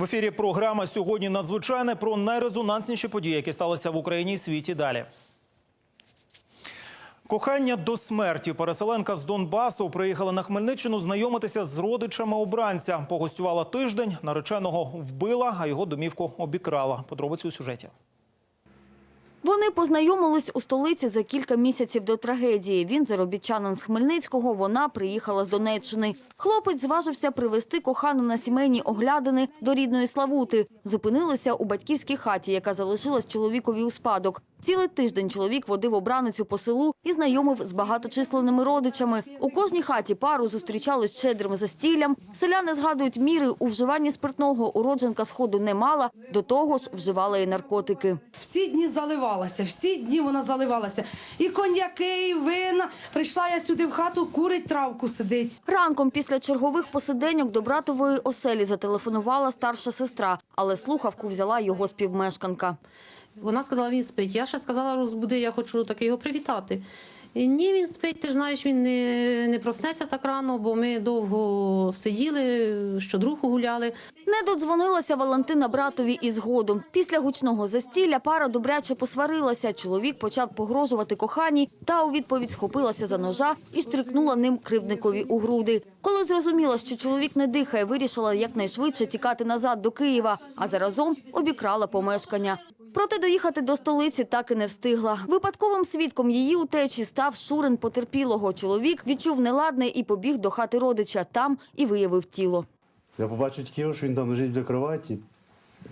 В ефірі програма сьогодні надзвичайне про найрезонансніші події, які сталися в Україні і світі. Далі. Кохання до смерті. Переселенка з Донбасу приїхала на Хмельниччину знайомитися з родичами обранця. Погостювала тиждень, нареченого вбила, а його домівку обікрала. Подробиці у сюжеті. Вони познайомились у столиці за кілька місяців до трагедії. Він заробітчанин з Хмельницького, вона приїхала з Донеччини. Хлопець зважився привезти кохану на сімейні оглядини до рідної Славути. Зупинилися у батьківській хаті, яка залишилась чоловікові у спадок. Цілий тиждень чоловік водив обраницю по селу і знайомив з багаточисленними родичами. У кожній хаті пару зустрічали з щедрим застіллям. Селяни згадують міри у вживанні спиртного. Уродженка сходу не мала, до того ж вживала і наркотики. Всі дні заливалася, всі дні вона заливалася. І коньяки, і вина. Прийшла я сюди в хату, курить травку сидить. Ранком після чергових посиденьок до братової оселі зателефонувала старша сестра, але слухавку взяла його співмешканка. Вона сказала, він спить. Я ще сказала, розбуди, я хочу таки його привітати. І ні, він спить, ти ж знаєш, він не, не проснеться так рано, бо ми довго сиділи, щодруху гуляли. Не додзвонилася Валентина братові і згодом. Після гучного застілля пара добряче посварилася. Чоловік почав погрожувати коханій та у відповідь схопилася за ножа і штрикнула ним кривдникові у груди. Коли зрозуміла, що чоловік не дихає, вирішила якнайшвидше тікати назад до Києва, а заразом обікрала помешкання. Проте доїхати до столиці так і не встигла. Випадковим свідком її утечі став Шурин потерпілого. Чоловік відчув неладне і побіг до хати родича. Там і виявив тіло. Я побачив тільки, що він там лежить біля кроваті.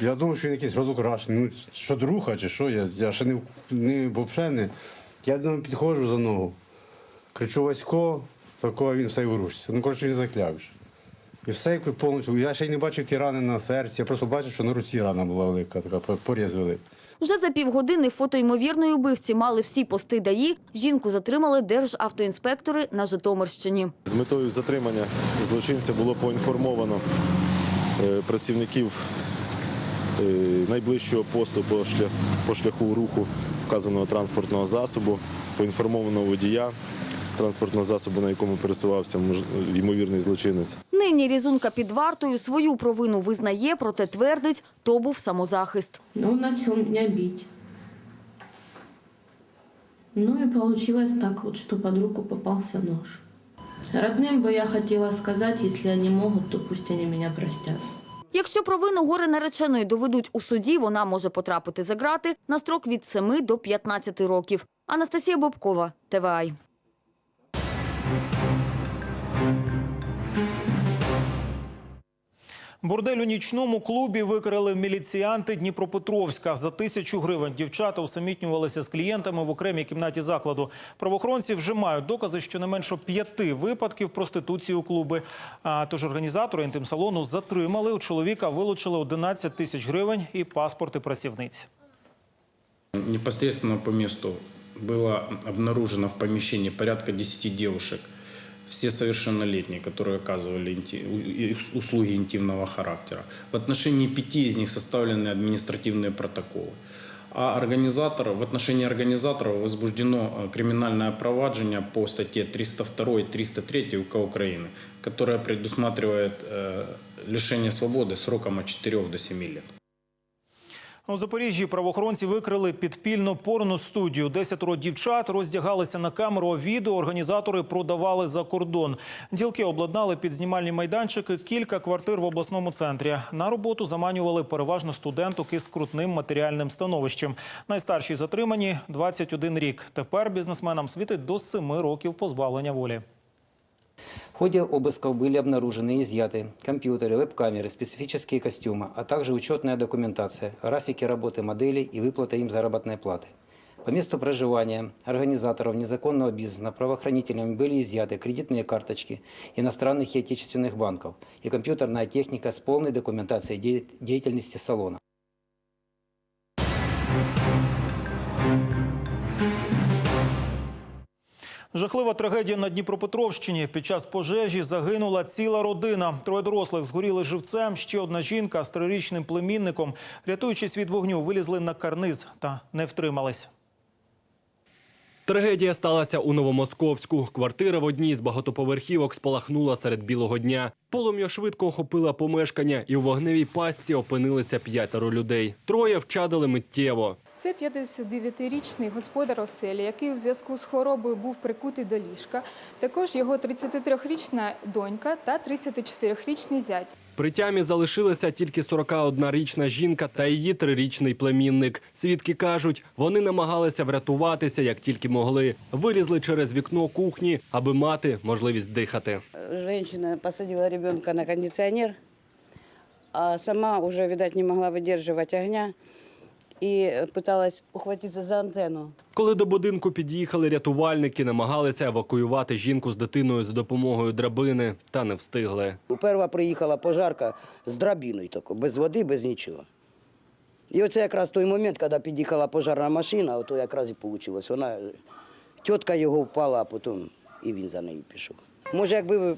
Я думав, що він якийсь розукрашений. Ну, що друга чи що, я, я ще не, не, взагалі не. Я до підходжу за ногу. Кричу Васько, такого він все й ворушиться. Ну, коротше, він закляв. І все як повністю. Я ще й не бачив ті рани на серці. Я просто бачив, що на руці рана була велика, така поріз великий. Вже за півгодини фото ймовірної убивці мали всі пости ДАІ. Жінку затримали державтоінспектори на Житомирщині. З метою затримання злочинця було поінформовано е, працівників е, найближчого посту по по шляху руху вказаного транспортного засобу, поінформовано водія транспортного засобу, на якому пересувався ймовірний злочинець. Нині Різунка під вартою свою провину визнає, проте твердить, то був самозахист. Но он начал меня бить. Ну и получилось так вот, что под руку попался нож. Родным бы я хотела сказать, если они могут, то пусть они меня простят. Якщо провину горе нареченої доведуть у суді, вона може потрапити за грати на строк від 7 до 15 років. Анастасія Бобкова, ТВАЙ. Бордель у нічному клубі викрили міліціянти Дніпропетровська. За тисячу гривень дівчата усамітнювалися з клієнтами в окремій кімнаті закладу. Правоохоронці вже мають докази, що не менше п'яти випадків проституції у клуби. А тож організатори інтим-салону затримали. У чоловіка вилучили 11 тисяч гривень і паспорти працівниць. Непосредственно по месту было обнаружено в помещении порядка 10 девушек, все совершеннолетние, которые оказывали инти- у- и услуги интимного характера. В отношении пяти из них составлены административные протоколы. А организаторов, в отношении организаторов возбуждено э, криминальное проваджение по статье 302 и 303 УК Украины, которая предусматривает э, лишение свободы сроком от 4 до 7 лет. У Запоріжжі правоохоронці викрили підпільну порну студію. Десятеро дівчат роздягалися на камеру. Відео організатори продавали за кордон. Ділки обладнали під знімальні майданчики кілька квартир в обласному центрі. На роботу заманювали переважно студенток із крутним матеріальним становищем. Найстарші затримані 21 рік. Тепер бізнесменам світить до 7 років позбавлення волі. В ходе обысков были обнаружены и изъяты компьютеры, веб-камеры, специфические костюмы, а также учетная документация, графики работы моделей и выплата им заработной платы. По месту проживания организаторов незаконного бизнеса правоохранителями были изъяты кредитные карточки иностранных и отечественных банков и компьютерная техника с полной документацией де- деятельности салона. Жахлива трагедія на Дніпропетровщині. Під час пожежі загинула ціла родина. Троє дорослих згоріли живцем. Ще одна жінка з трирічним племінником, рятуючись від вогню, вилізли на карниз та не втримались. Трагедія сталася у Новомосковську. Квартира в одній з багатоповерхівок спалахнула серед білого дня. Полум'я швидко охопила помешкання, і у вогневій пастці опинилися п'ятеро людей. Троє вчадили миттєво. Це 59-річний господар оселі, який у зв'язку з хворобою був прикутий до ліжка. Також його 33-річна донька та 34-річний зять. При тямі залишилася тільки 41-річна жінка та її трирічний племінник. Свідки кажуть, вони намагалися врятуватися як тільки могли. Вилізли через вікно кухні, аби мати можливість дихати. Женщина посадила ребенка на кондиционер, а сама уже, видать, не могла выдерживать огня и пыталась ухватиться за антенну. Коли до будинку під'їхали рятувальники, намагалися евакуювати жінку з дитиною за допомогою драбини, та не встигли. Перша приїхала пожарка з драбиною тако, без води, без нічого. І оце якраз той момент, коли під'їхала пожарна машина, ото якраз і вийшло. Вона, тітка його впала, а потім і він за нею пішов. Може, якби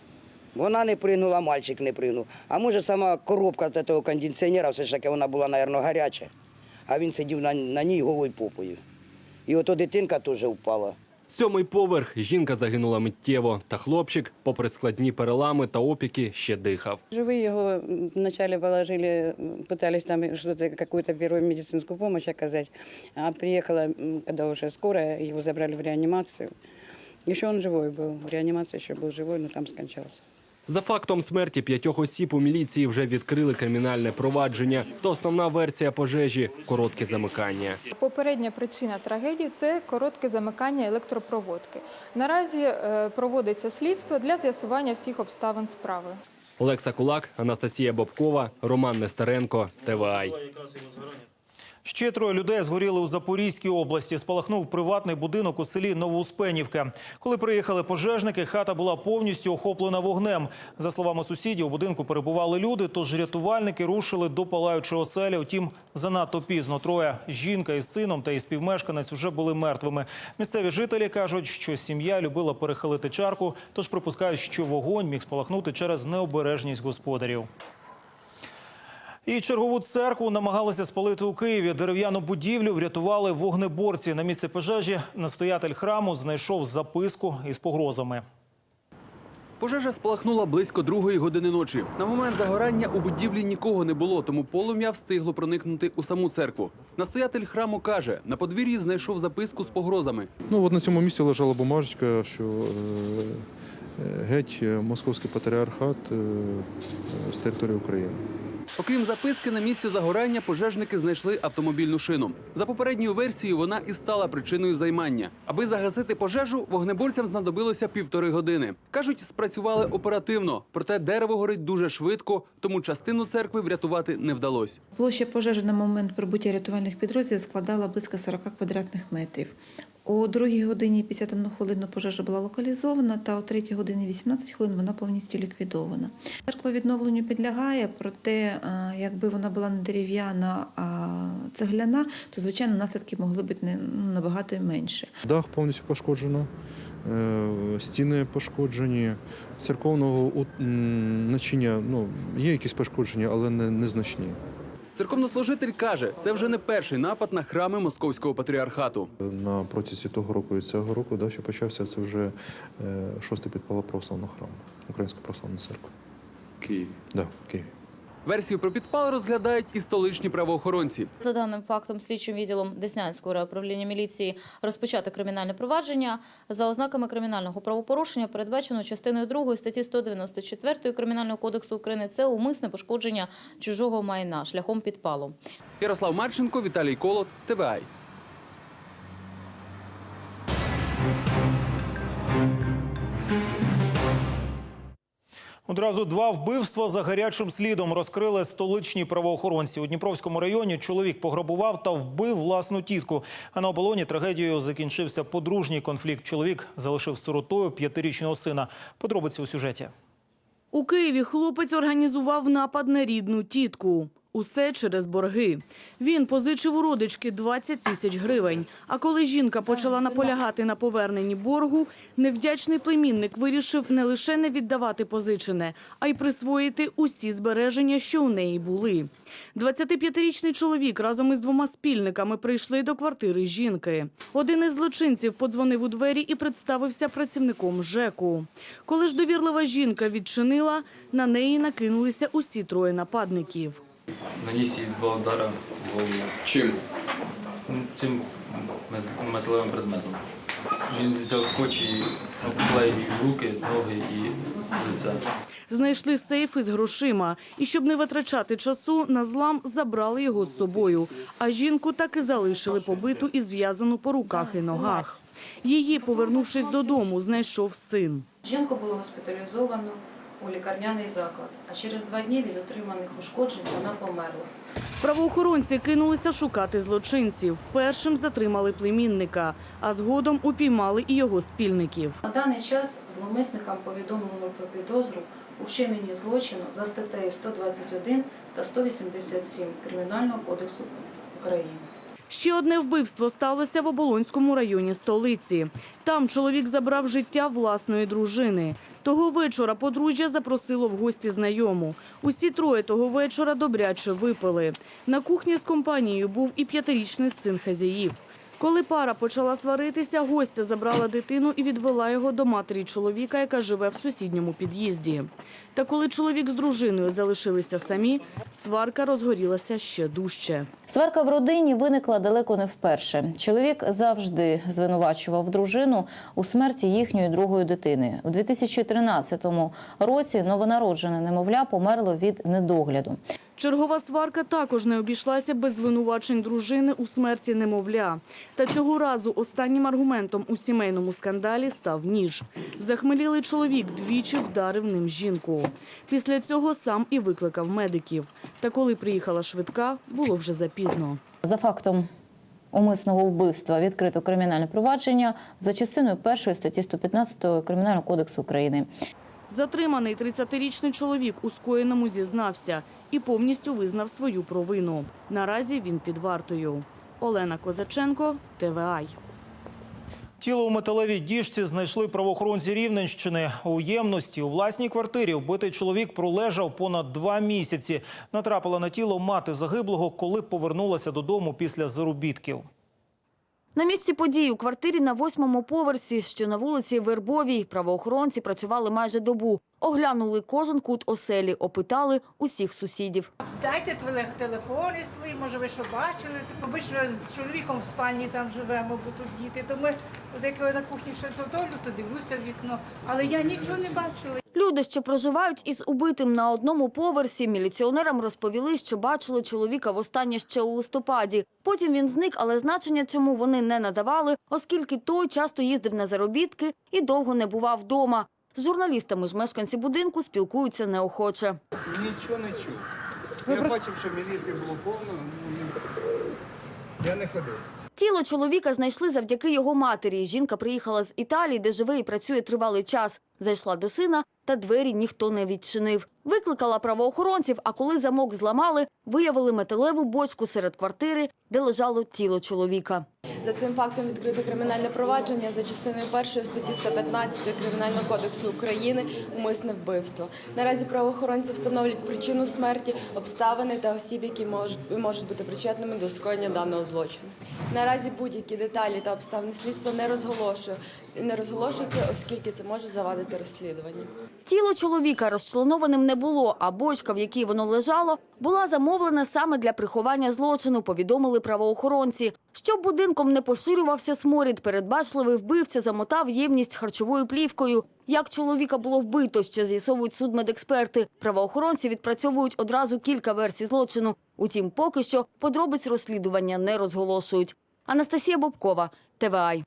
вона не пригнула, мальчик не пригнув. А може, сама коробка того кондиціонера, все ж таки вона була, мабуть, гаряча, а він сидів на, на ній голою попою. І ото дитинка теж впала. Сьомий поверх жінка загинула миттєво, та хлопчик, попри складні перелами та опіки, ще дихав. Живые его м, вначале положили, м, пытались там что-то, какую-то первую медицинскую помощь оказать. А приехала, м, когда уже скорая, его забрали в реанимацию. Еще он живой был, в реанимации еще был живой, но там скончался. За фактом смерті п'ятьох осіб у міліції вже відкрили кримінальне провадження. То основна версія пожежі коротке замикання. Попередня причина трагедії це коротке замикання електропроводки. Наразі е, проводиться слідство для з'ясування всіх обставин справи. Олекса Кулак, Анастасія Бобкова, Роман Нестеренко, ТВАЙ. Ще троє людей згоріли у Запорізькій області. Спалахнув приватний будинок у селі Новоуспенівка. Коли приїхали пожежники, хата була повністю охоплена вогнем. За словами сусідів, у будинку перебували люди, тож рятувальники рушили до палаючого оселя. Втім, занадто пізно. Троє жінка із сином та із співмешканець уже були мертвими. Місцеві жителі кажуть, що сім'я любила перехилити чарку, тож припускають, що вогонь міг спалахнути через необережність господарів. І чергову церкву намагалися спалити у Києві. Дерев'яну будівлю врятували вогнеборці. На місце пожежі настоятель храму знайшов записку із погрозами. Пожежа спалахнула близько другої години ночі. На момент загорання у будівлі нікого не було, тому полум'я встигло проникнути у саму церкву. Настоятель храму каже, на подвір'ї знайшов записку з погрозами. Ну, от на цьому місці лежала бумажечка, що е, е, геть е, московський патріархат е, з території України. Окрім записки, на місці загорання пожежники знайшли автомобільну шину. За попередньою версією, вона і стала причиною займання. Аби загасити пожежу, вогнеборцям знадобилося півтори години. Кажуть, спрацювали оперативно, проте дерево горить дуже швидко, тому частину церкви врятувати не вдалося. Площа пожежі на момент прибуття рятувальних підрозділів складала близько 40 квадратних метрів. О 2 годині 51 хвилину пожежа була локалізована, та о 3 годині 18 хвилин вона повністю ліквідована. Церква відновленню підлягає, проте якби вона була не дерев'яна, а цегляна, то звичайно наслідки могли бути не, ну, набагато менше. Дах повністю пошкоджено, е, стіни пошкоджені, церковного начиння ну, є якісь пошкодження, але не, незначні. Церковнослужитель каже, це вже не перший напад на храми московського патріархату. На протязі того року і цього року, да, що почався, це вже е, шостий підпал православного храму, Українська православної церква. Київ. Да, в Києві. Версію про підпал розглядають і столичні правоохоронці. За даним фактом, слідчим відділом Деснянського райуправління міліції розпочати кримінальне провадження. За ознаками кримінального правопорушення передбачено частиною 2 статті 194 Кримінального кодексу України це умисне пошкодження чужого майна шляхом підпалу. Ярослав Марченко, Віталій Колот, ТВАЙ. Одразу два вбивства за гарячим слідом розкрили столичні правоохоронці. У Дніпровському районі чоловік пограбував та вбив власну тітку. А на оболоні трагедією закінчився подружній конфлікт. Чоловік залишив сиротою п'ятирічного сина. Подробиці у сюжеті. У Києві хлопець організував напад на рідну тітку. Усе через борги. Він позичив у родички 20 тисяч гривень. А коли жінка почала наполягати на поверненні боргу, невдячний племінник вирішив не лише не віддавати позичене, а й присвоїти усі збереження, що у неї були. 25-річний чоловік разом із двома спільниками прийшли до квартири жінки. Один із злочинців подзвонив у двері і представився працівником ЖЕКу. Коли ж довірлива жінка відчинила, на неї накинулися усі троє нападників. Наніс їй два удари в голову. Чим? Цим металевим предметом. Він взяв скотч і обклеїв руки, ноги і лице. Знайшли сейф із грошима. І щоб не витрачати часу, на злам забрали його з собою. А жінку так і залишили побиту і зв'язану по руках і ногах. Її, повернувшись додому, знайшов син. Жінку було госпіталізовано у лікарняний заклад, а через два дні від отриманих ушкоджень вона померла. Правоохоронці кинулися шукати злочинців. Першим затримали племінника, а згодом упіймали і його спільників. На даний час зловмисникам повідомлено про підозру у вчиненні злочину за статтею 121 та 187 Кримінального кодексу України. Ще одне вбивство сталося в Оболонському районі столиці. Там чоловік забрав життя власної дружини. Того вечора подружжя запросило в гості знайому. Усі троє того вечора добряче випили. На кухні з компанією був і п'ятирічний син хазяїв. Коли пара почала сваритися, гостя забрала дитину і відвела його до матері чоловіка, яка живе в сусідньому під'їзді. Та коли чоловік з дружиною залишилися самі, сварка розгорілася ще дужче. Сварка в родині виникла далеко не вперше. Чоловік завжди звинувачував дружину у смерті їхньої другої дитини. У 2013 році новонароджене немовля померло від недогляду. Чергова сварка також не обійшлася без звинувачень дружини у смерті немовля. Та цього разу останнім аргументом у сімейному скандалі став ніж. Захмелілий чоловік двічі вдарив ним жінку. Після цього сам і викликав медиків. Та коли приїхала швидка, було вже запізно. За фактом умисного вбивства відкрито кримінальне провадження за частиною першої статті 115 Кримінального кодексу України. Затриманий 30-річний чоловік у скоєному зізнався і повністю визнав свою провину. Наразі він під вартою. Олена Козаченко, ТВАЙ. Тіло у металевій діжці знайшли правоохоронці Рівненщини. У ємності у власній квартирі вбитий чоловік пролежав понад два місяці. Натрапила на тіло мати загиблого, коли повернулася додому після заробітків. На місці події у квартирі на восьмому поверсі, що на вулиці Вербовій, правоохоронці працювали майже добу. Оглянули кожен кут оселі, опитали усіх сусідів. Дайте теле- телефони свої, може ви що бачили. Типу, Ми ж з чоловіком в спальні там живемо, бо тут діти. То ми, як на кухні щось готовлю, то дивлюся в вікно. Але я нічого не бачила. Люди, що проживають із убитим на одному поверсі, міліціонерам розповіли, що бачили чоловіка востаннє ще у листопаді. Потім він зник, але значення цьому вони не надавали, оскільки той часто їздив на заробітки і довго не бував вдома. З журналістами ж мешканці будинку спілкуються неохоче. Нічого не чув. Я бачив, що міліції було повно. ну, Я не ходив. Тіло чоловіка знайшли завдяки його матері. Жінка приїхала з Італії, де живе і працює тривалий час. Зайшла до сина, та двері ніхто не відчинив. Викликала правоохоронців, а коли замок зламали, виявили металеву бочку серед квартири, де лежало тіло чоловіка. За цим фактом відкрито кримінальне провадження за частиною першої статті 115 Кримінального кодексу України умисне вбивство. Наразі правоохоронці встановлюють причину смерті, обставини та осіб, які можуть, можуть бути причетними до скоєння даного злочину. Наразі будь-які деталі та обставини слідства не розголошує не розголошуються, оскільки це може завадити розслідуванню. Тіло чоловіка розчленованим не було, а бочка, в якій воно лежало, була замовлена саме для приховання злочину, повідомили правоохоронці. Щоб будинком не поширювався сморід, передбачливий вбивця замотав ємність харчовою плівкою. Як чоловіка було вбито, ще з'ясовують судмедексперти. Правоохоронці відпрацьовують одразу кілька версій злочину. Утім, поки що подробиць розслідування не розголошують. Анастасія Бобкова, ТВАЙ.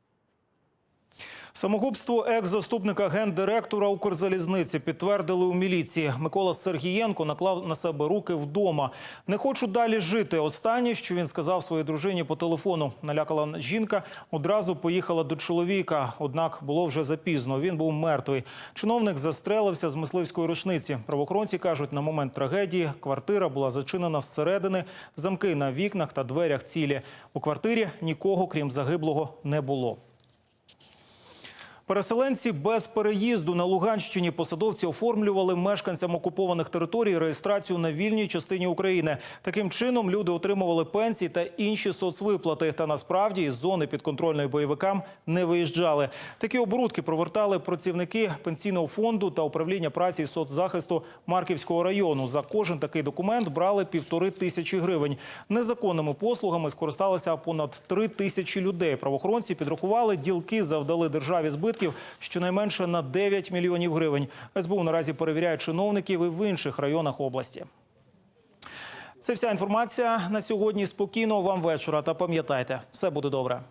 Самогубство екс-заступника гендиректора Укрзалізниці підтвердили у міліції. Микола Сергієнко наклав на себе руки вдома. Не хочу далі жити. Останнє, що він сказав своїй дружині по телефону. Налякала жінка. Одразу поїхала до чоловіка. Однак було вже запізно. Він був мертвий. Чиновник застрелився з мисливської рушниці. Правоохоронці кажуть, на момент трагедії квартира була зачинена зсередини. Замки на вікнах та дверях цілі. У квартирі нікого, крім загиблого, не було. Переселенці без переїзду на Луганщині посадовці оформлювали мешканцям окупованих територій реєстрацію на вільній частині України. Таким чином люди отримували пенсії та інші соцвиплати. Та насправді із зони підконтрольної бойовикам не виїжджали. Такі оборудки провертали працівники пенсійного фонду та управління праці і соцзахисту Марківського району. За кожен такий документ брали півтори тисячі гривень. Незаконними послугами скористалися понад три тисячі людей. Правоохоронці підрахували ділки, завдали державі збитків щонайменше на 9 мільйонів гривень. СБУ наразі перевіряє чиновників і в інших районах області. Це вся інформація на сьогодні. Спокійного вам вечора та пам'ятайте, все буде добре.